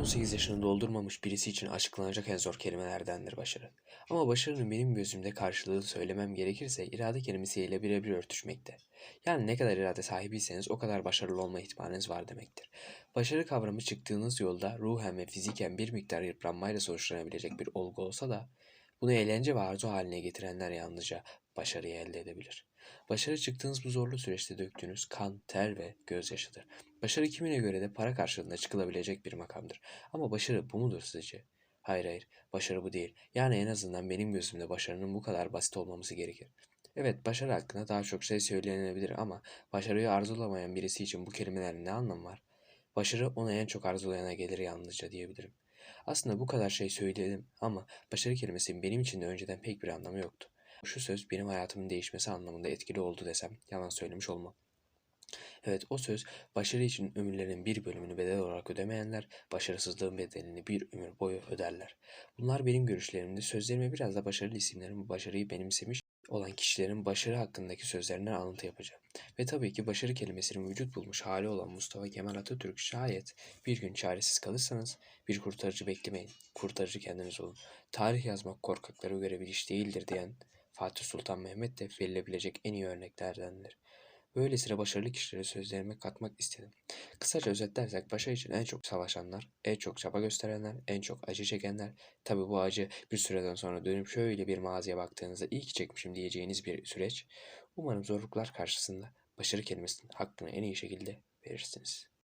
18 yaşını doldurmamış birisi için açıklanacak en zor kelimelerdendir başarı. Ama başarının benim gözümde karşılığını söylemem gerekirse irade kelimesiyle birebir örtüşmekte. Yani ne kadar irade sahibiyseniz o kadar başarılı olma ihtimaliniz var demektir. Başarı kavramı çıktığınız yolda ruhen ve fiziken bir miktar yıpranmayla sonuçlanabilecek bir olgu olsa da bunu eğlence ve arzu haline getirenler yalnızca başarıyı elde edebilir. Başarı çıktığınız bu zorlu süreçte döktüğünüz kan, ter ve gözyaşıdır. Başarı kimine göre de para karşılığında çıkılabilecek bir makamdır. Ama başarı bu mudur sizce? Hayır hayır, başarı bu değil. Yani en azından benim gözümde başarının bu kadar basit olmaması gerekir. Evet, başarı hakkında daha çok şey söylenebilir ama başarıyı arzulamayan birisi için bu kelimelerin ne anlamı var? Başarı onu en çok arzulayana gelir yalnızca diyebilirim. Aslında bu kadar şey söyledim ama başarı kelimesinin benim için de önceden pek bir anlamı yoktu. Şu söz benim hayatımın değişmesi anlamında etkili oldu desem yalan söylemiş olmam. Evet o söz başarı için ömürlerinin bir bölümünü bedel olarak ödemeyenler başarısızlığın bedelini bir ömür boyu öderler. Bunlar benim görüşlerimdi. Sözlerime biraz da başarılı isimlerin başarıyı benimsemiş olan kişilerin başarı hakkındaki sözlerinden alıntı yapacağım. Ve tabii ki başarı kelimesinin vücut bulmuş hali olan Mustafa Kemal Atatürk şayet bir gün çaresiz kalırsanız bir kurtarıcı beklemeyin. Kurtarıcı kendiniz olun. Tarih yazmak korkaklara göre bir iş değildir diyen Fatih Sultan Mehmet de verilebilecek en iyi örneklerdendir. Böylesine başarılı kişileri sözlerime katmak istedim. Kısaca özetlersek başarı için en çok savaşanlar, en çok çaba gösterenler, en çok acı çekenler. Tabi bu acı bir süreden sonra dönüp şöyle bir mağazaya baktığınızda iyi ki çekmişim diyeceğiniz bir süreç. Umarım zorluklar karşısında başarı kelimesinin hakkını en iyi şekilde verirsiniz.